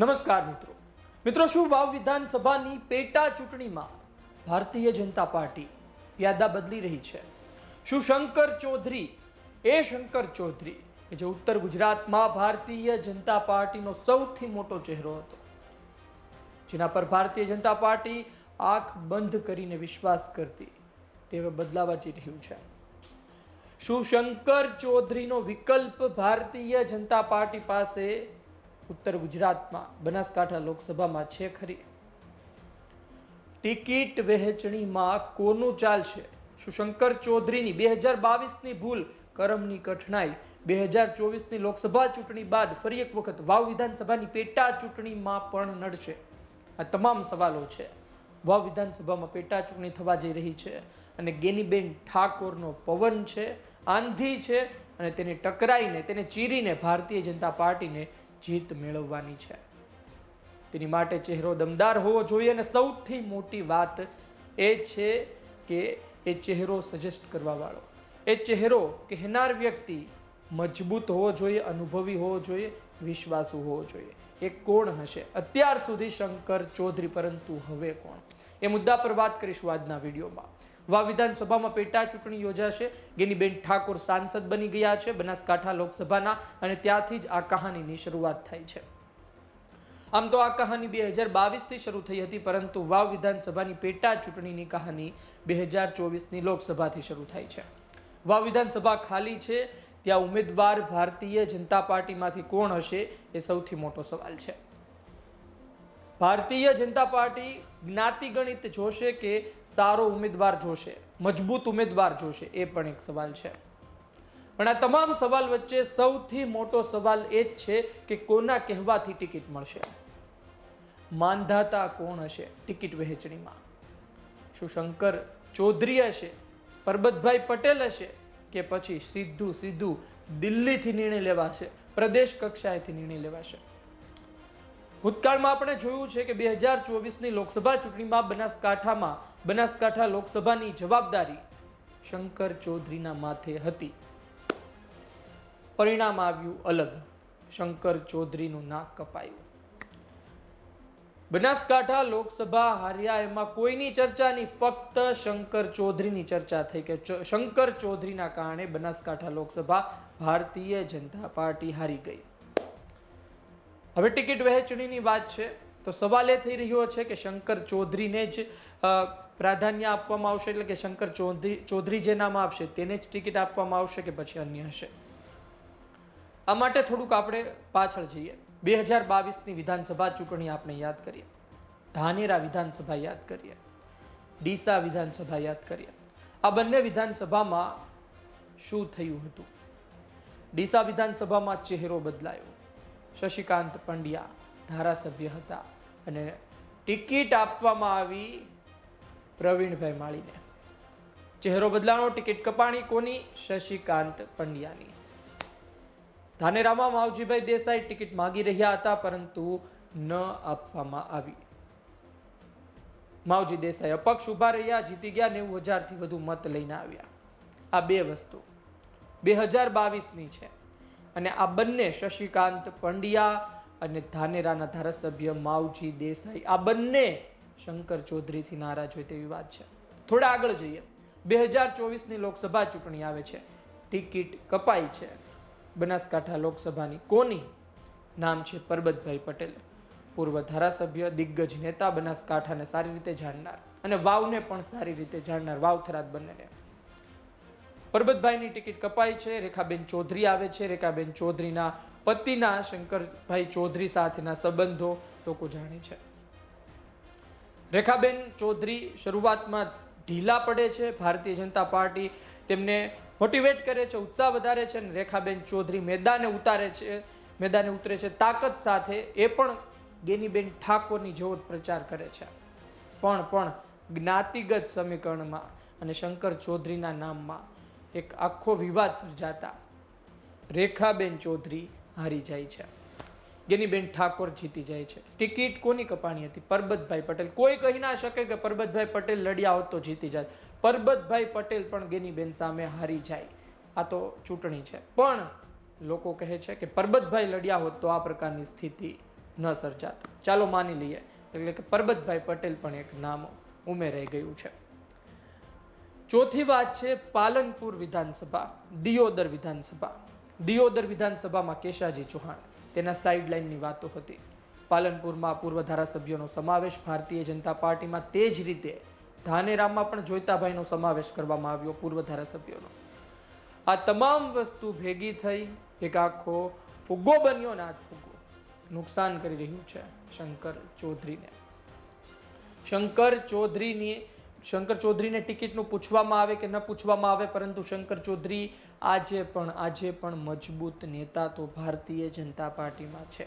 નમસ્કાર મિત્રો. મિત્રો, શું વાવ વિધાનસભાની પેટા ચૂંટણીમાં ભારતીય જનતા પાર્ટી યાદા બદલી રહી છે? શું શંકર ચૌધરી, એ શંકર ચૌધરી કે જે ઉત્તર ગુજરાતમાં ભારતીય જનતા પાર્ટીનો સૌથી મોટો ચહેરો હતો? જેના પર ભારતીય જનતા પાર્ટી આંખ બંધ કરીને વિશ્વાસ કરતી તે હવે બદલાવા જઈ રહ્યું છે. શું શંકર ચૌધરીનો વિકલ્પ ભારતીય જનતા પાર્ટી પાસે ઉત્તર ગુજરાતમાં બનાસકાંઠા લોકસભામાં છે ખરી. ટિકિટ વહેંચણીમાં કોનું ચાલશે શંકર ચૌધરીની બે હજાર બાવીસની ભૂલ, કરમની કઠણાઈ, બે હજાર ચોવીસની લોકસભા ચૂંટણી બાદ ફરી એક વખત વાવ વિધાનસભાની પેટા ચૂંટણીમાં પણ નડશે. આ તમામ સવાલો છે. વાવ વિધાનસભામાં પેટા ચૂંટણી થવા જઈ રહી છે અને ગેનીબેન ઠાકોરનો પવન છે, આંધી છે અને તેને ટકરાઈને, તેને ચીરીને ભારતીય જનતા પાર્ટીને જીત મેળવવાની છે. તેની માટે ચહેરો દમદાર હોવો જોઈએ અને સૌથી મોટી વાત એ છે કે એ ચહેરો સજેસ્ટ કરવાવાળો. એ ચહેરો કહેનાર વ્યક્તિ મજબૂત હોવો જોઈએ, અનુભવી હોવો જોઈએ, વિશ્વાસુ હોવો જોઈએ. એ કોણ હશે? અત્યાર સુધી શંકર ચૌધરી, પરંતુ હવે કોણ? એ મુદ્દા પર વાત કરીશું આજના વિડીયોમાં. વા વિધાનસભામાં પેટા ચૂંટણી યોજાશે. ગેનીબેન ઠાકોર સાંસદ બની ગયા છે બનાસકાંઠા લોકસભાના અને ત્યાંથી જ આ કહાનીની શરૂઆત થાય છે. આમ તો આ કહાની બે હજાર બાવીસથી શરૂ થઈ હતી, પરંતુ વાવ વિધાનસભાની પેટા ચૂંટણીની કહાની બે હજાર ચોવીસની લોકસભાથી શરૂ થાય છે. વાવ વિધાનસભા ખાલી છે, ત્યાં ઉમેદવાર ભારતીય જનતા પાર્ટીમાંથી કોણ હશે એ સૌથી મોટો સવાલ છે. ભારતીય જનતા પાર્ટી જ્ઞાતિ ગણિત જોશે કે સારો ઉમેદવાર જોશે? મજબૂત ઉમેદવાર જોશે? એ પણ એક સવાલ છે. પણ આ તમામ સવાલ વચ્ચે સૌથી મોટો સવાલ એ જ છે કે કોના કહેવાથી ટિકિટ મળશે? માંધાતા કોણ હશે ટિકિટ વહેંચણીમાં? શું શંકર ચૌધરી હશે? પરબતભાઈ પટેલ હશે? કે પછી સીધું સીધું દિલ્હીથી નિર્ણય લેવાશે? પ્રદેશ કક્ષાએથી નિર્ણય લેવાશે? ભૂતકાળમાં આપણે જોયું છે કે બે હજાર ચોવીસની લોકસભા ચૂંટણીમાં બનાસકાંઠામાં, બનાસકાંઠા લોકસભાની જવાબદારી શંકર ચૌધરીના માથે હતી. પરિણામ આવ્યું અલગ. શંકર ચૌધરીનું નાક કપાયું. બનાસકાંઠા લોકસભા હાર્યા, એમાં કોઈની ચર્ચા નહીં, ફક્ત શંકર ચૌધરીની ચર્ચા થઈ કે શંકર ચૌધરીના કારણે બનાસકાંઠા લોકસભા ભારતીય જનતા પાર્ટી હારી ગઈ. હવે ટિકિટ વહેંચણીની વાત છે, તો સવાલ એ થઈ રહ્યો છે કે શંકર ચૌધરીને જ પ્રાધાન્ય આપવામાં આવશે એટલે કે શંકર ચૌધરી ચૌધરી જે નામ આપશે તેને જ ટિકિટ આપવામાં આવશે કે પછી અન્ય હશે? આ માટે થોડુંક આપણે પાછળ જઈએ. બે હજાર બાવીસની વિધાનસભા ચૂંટણી આપણે યાદ કરીએ. ધાનેરા વિધાનસભા યાદ કરીએ. ડીસા વિધાનસભા યાદ કરીએ. આ બંને વિધાનસભામાં શું થયું હતું? ડીસા વિધાનસભામાં ચહેરો બદલાયો. શશિકાંત પંડ્યા ધારાસભ્ય હતા અને ટિકિટ આપવામાં આવી પ્રવીણભાઈ માળીને. ચહેરો બદલાનો ટિકિટ કપાણી કોની? શશિકાંત પંડ્યાની. ધાનેરામાં માવજીભાઈ દેસાઈ ટિકિટ માગી રહ્યા હતા, પરંતુ ન આપવામાં આવી. માવજી દેસાઈ અપક્ષ ઊભા રહ્યા, જીતી ગયા, નેવું હજારથી વધુ મત લઈને આવ્યા. આ બે વસ્તુ. બે હજાર બાવીસની છે. અને આ બંને શશિકાંત પંડ્યા અને ધાનેરાના ધારાસભ્ય માવજી દેસાઈ. આ બંને શંકર ચૌધરીથી નારાજ હોય તેવી વાત છે. થોડા આગળ જઈએ. બે હજાર ચોવીસની લોકસભા ચૂંટણી આવે છે. ટિકિટ કપાઈ છે. બનાસકાંઠા લોકસભાની કોની? નામ છે પરબતભાઈ પટેલ. પૂર્વ ધારાસભ્ય, દિગ્ગજ નેતા, બનાસકાંઠાને સારી રીતે જાણનાર અને વાવને પણ સારી રીતે જાણનાર વાવ થરાદ બંનેને. પરબતભાઈની ટિકિટ કપાઈ છે. રેખાબેન ચૌધરી આવે છે. રેખાબેન ચૌધરીના પતિના, શંકરભાઈ ચૌધરી સાથેના સંબંધો લોકો જાણે છે. રેખાબેન ચૌધરી શરૂઆતમાં ઢીલા પડે છે. ભારતીય જનતા પાર્ટી તેમને મોટિવેટ કરે છે, ઉત્સાહ વધારે છે અને રેખાબેન ચૌધરી મેદાને ઉતારે છે. મેદાને ઉતરે છે તાકાત સાથે. એ પણ ગેનીબેન ઠાકોરની જેવો પ્રચાર કરે છે. પણ પણ જ્ઞાતિગત સમીકરણમાં અને શંકર ચૌધરીના નામમાં એક આખો વિવાદ સર્જાતા રેખાબેન ચૌધરી હારી જાય છે. ગેનીબેન ઠાકોર જીતી જાય છે. ટિકિટ કોની કપાણી હતી? પરબતભાઈ પટેલ. કોઈ કહી ના શકે કે પરબતભાઈ પટેલ લડ્યા હોત તો જીતી જાય પરબતભાઈ પટેલ પણ ગેનીબેન સામે હારી જાય. આ તો ચૂંટણી છે. પણ લોકો કહે છે કે પરબતભાઈ લડ્યા હોત તો આ પ્રકારની સ્થિતિ ન સર્જાત. ચાલો માની લઈએ. એટલે કે પરબતભાઈ પટેલ પણ એક નામ ઉમેરાઈ ગયું છે. ચોથી વાત છે પાલનપુર વિધાનસભા, દિયોદર વિધાનસભા. દિયોદર વિધાનસભામાં કેશાજી ચૌહાણ, તેના સાઇડલાઇનની વાતો હતી. પાલનપુરમાં પૂર્વ ધારાસભ્યોનો સમાવેશ ભારતીય જનતા પાર્ટીમાં તે જ રીતે ધાનેરામમાં પણ જોઈતાભાઈનો સમાવેશ કરવામાં આવ્યો પૂર્વ ધારાસભ્યોનો. આ તમામ વસ્તુ ભેગી થઈ, એક આખો ફુગ્ગો બન્યો ને આ ફુગ્ગો. નુકસાન કરી રહ્યું છે શંકર ચૌધરીને. શંકર ચૌધરીની શંકર ચૌધરીને ટિકિટનું પૂછવામાં આવે કે ન પૂછવામાં આવે, પરંતુ શંકર ચૌધરી આજે પણ આજે પણ મજબૂત નેતા તો ભારતીય જનતા પાર્ટીમાં છે.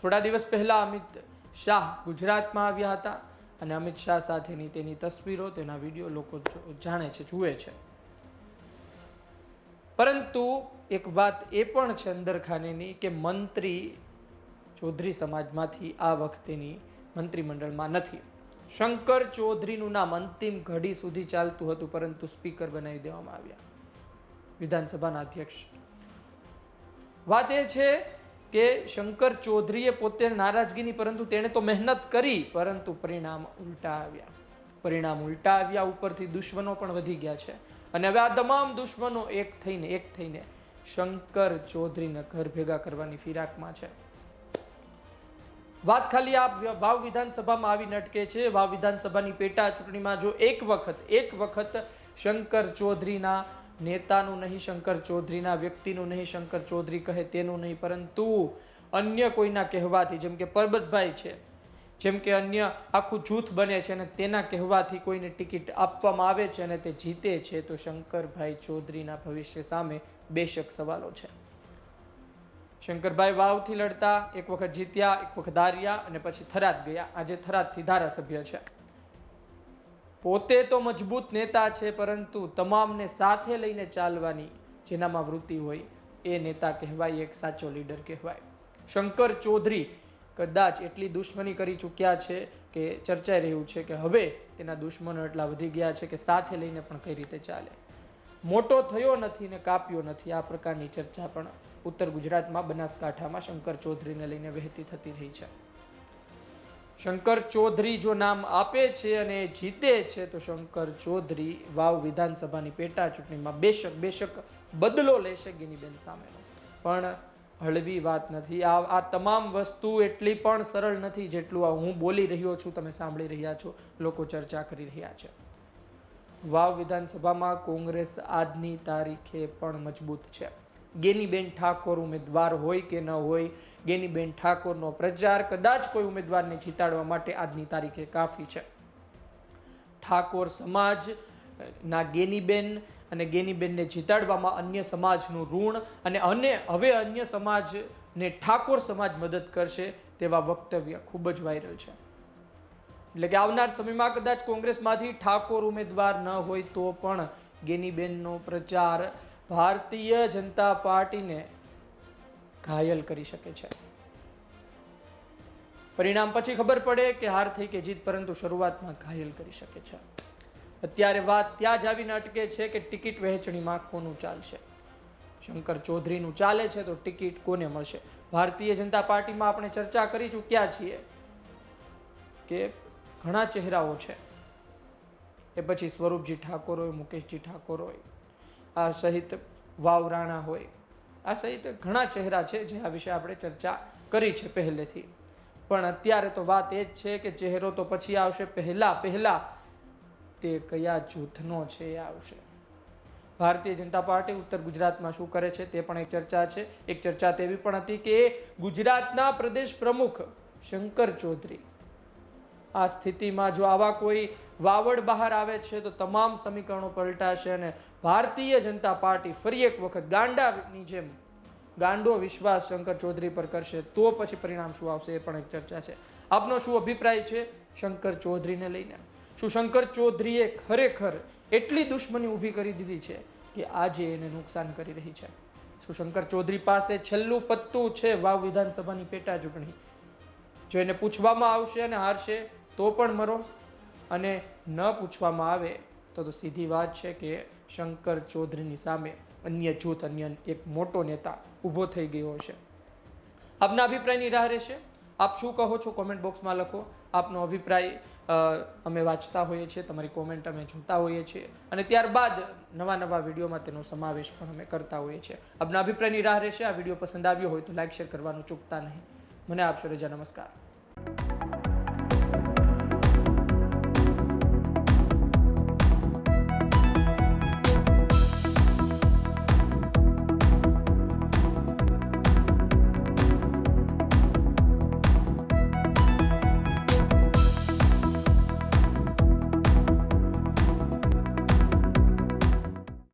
થોડા દિવસ પહેલાં અમિત શાહ ગુજરાતમાં આવ્યા હતા અને અમિત શાહ સાથેની તેની તસવીરો, તેના વીડિયો લોકો જાણે છે, જુએ છે. પરંતુ એક વાત એ પણ છે અંદરખાનેની કે મંત્રી ચૌધરી સમાજમાંથી આ વખતેની મંત્રીમંડળમાં નથી. શંકર ચૌધરીનું નામ અંતિમ ઘડી સુધી ચાલતું હતું, પરંતુ સ્પીકર બનાવી દેવામાં આવ્યા. વિધાનસભાના અધ્યક્ષ. વાત એ છે કે શંકર ચૌધરીએ પોતે નારાજગીની, પરંતુ તેણે તો મહેનત કરી, પરંતુ પરિણામ ઉલટા આવ્યા. પરિણામ ઉલટા આવ્યા ઉપરથી દુશ્મનો પણ વધી ગયા છે. અને હવે આ તમામ દુશ્મનો એક થઈને એક થઈને શંકર ચૌધરીને ઘર ભેગા કરવાની ફિરાકમાં છે. વાત ખાલી આ વાવ વિધાનસભામાં આવીને અટકે છે. વાવ વિધાનસભાની પેટા ચૂંટણીમાં જો એક વખત એક વખત શંકર ચૌધરીના નેતાનું નહીં, શંકર ચૌધરીના વ્યક્તિનું નહીં, શંકર ચૌધરી કહે તેનું નહીં, પરંતુ અન્ય કોઈના કહેવાથી, જેમ કે પરબતભાઈ છે, જેમ કે અન્ય આખું જૂથ બને છે અને તેના કહેવાથી કોઈને ટિકિટ આપવામાં આવે છે અને તે જીતે છે, તો શંકરભાઈ ચૌધરીના ભવિષ્ય સામે બેશક સવાલો છે. શંકરભાઈ વાવથી લડતા, એક વખત જીત્યા, એક વખત હાર્યા અને પછી થરાદ ગયા. આજે થરાદથી ધારાસભ્ય છે. પોતે તો મજબૂત નેતા છે, પરંતુ તમામને સાથે લઈને ચાલવાની જેનામાં વૃત્તિ હોય, એ નેતા કહેવાય, એક સાચો લીડર કહેવાય. શંકર ચૌધરી કદાચ એટલી દુશ્મની કરી ચૂક્યા છે કે ચર્ચાઈ રહ્યું છે કે હવે તેના દુશ્મનો એટલા વધી ગયા છે કે સાથે લઈને પણ કઈ રીતે ચાલે. મોટો થયો નથી ને કાપ્યો નથી. આ પ્રકારની ચર્ચા પણ ઉત્તર ગુજરાતમાં બનાસકાંઠામાં શંકર ચૌધરીને લઈને વહેતી થતી રહી છે. શંકર ચૌધરી જો નામ આપે છે અને જીતે છે, તો શંકર ચૌધરી વાવ વિધાનસભાની પેટા ચૂંટણીમાં બેશક બેશક બદલો લેશે ગિનીબેન સામેનો. પણ હળવી વાત નથી. આ આ તમામ વસ્તુ એટલી પણ સરળ નથી જેટલું આ હું બોલી રહ્યો છું, તમે સાંભળી રહ્યા છો, લોકો ચર્ચા કરી રહ્યા છે. વાવ વિધાનસભામાં કોંગ્રેસ આજની તારીખે પણ મજબૂત છે. ગેનીબેન ઠાકોર ઉમેદવાર હોય કે ન હોય, ગેનીબેન ઠાકોરનો પ્રચાર કદાચ કોઈ ઉમેદવારને જીતાડવા માટે આજની તારીખે કાફી છે. ઠાકોર સમાજ, ના ગેનીબેન અને ગેનીબેનને જીતાડવામાં અન્ય સમાજનું ઋણ અને અને હવે અન્ય સમાજને ઠાકોર સમાજ મદદ કરશે તેવા વક્તવ્ય ખૂબ જ વાયરલ છે. એટલે કે આવનાર સમયમાં કદાચ કોંગ્રેસમાંથી ઠાકોર ઉમેદવાર ન હોય તો પણ ગેનીબેનનો પ્રચાર ભારતીય જનતા પાર્ટીને ઘાયલ કરી શકે છે. પરિણામ પછી ખબર પડે કે હાર થઈ કે જીત, પરંતુ શરૂઆતમાં ઘાયલ કરી શકે છે. અત્યારે વાત ત્યાં જ આવીને અટકે છે કે ટિકિટ વહેંચણીમાં કોનું ચાલશે? શંકર ચૌધરીનું ચાલે છે તો ટિકિટ કોને મળશે? ભારતીય જનતા પાર્ટીમાં આપણે ચર્ચા કરી ચૂક્યા છીએ કે ઘણા ચહેરાઓ છે. એ પછી સ્વરૂપજી ઠાકોર હોય, મુકેશજી ઠાકોર હોય, આ સહિત વાવ રાણા હોય, આ સહિત ઘણા ચહેરા છે જે આ વિશે આપણે ચર્ચા કરી છે પહેલેથી. પણ અત્યારે તો વાત એ જ છે કે ચહેરો તો પછી આવશે, પહેલાં પહેલાં તે કયા જૂથનો છે એ આવશે. ભારતીય જનતા પાર્ટી ઉત્તર ગુજરાતમાં શું કરે છે તે પણ એક ચર્ચા છે. એક ચર્ચા તેવી પણ હતી કે ગુજરાતના પ્રદેશ પ્રમુખ શંકર ચૌધરી આ સ્થિતિમાં જો આવા કોઈ વાવડ બહાર આવે છે, તો તમામ સમીકરણો પલટાશે અને ભારતીય જનતા પાર્ટી ફરી એક વખત ગાંડાની જેમ ગાંડો વિશ્વાસ શંકર ચૌધરી પર કરશે, તો પછી પરિણામ શું આવશે એ પણ એક ચર્ચા છે. આપનો શું અભિપ્રાય છે શંકર ચૌધરીને લઈને? શું શંકર ચૌધરીએ ખરેખર એટલી દુશ્મની ઊભી કરી દીધી છે કે આજે એને નુકસાન કરી રહી છે? શું શંકર ચૌધરી પાસે છેલ્લું પત્તું છે વાવ વિધાનસભાની પેટા ચૂંટણી જો એને પૂછવામાં આવશે અને હારશે તો પણ મરો. અને ન પૂછવામાં આવે તો તો સીધી વાત છે કે શંકર ચૌધરીની સામે અન્ય જૂથ અન્ય એક મોટો નેતા ઊભો થઈ ગયો હશે. આપના અભિપ્રાયની રાહ રહેશે? આપ શું કહો છો? કોમેન્ટ બોક્સમાં લખો. આપનો અભિપ્રાય અમે વાંચતા હોઈએ છીએ, તમારી કોમેન્ટ અમે જોતા હોઈએ છીએ. અને ત્યારબાદ નવા નવા વિડીયોમાં તેનો સમાવેશ પણ અમે કરતા હોઈએ છીએ. આપના અભિપ્રાયની રાહ રહેશે. આ વીડિયો પસંદ આવ્યો હોય તો લાઇક શેર કરવાનું ચૂકતા નહીં. મને આપશો રજા, નમસ્કાર.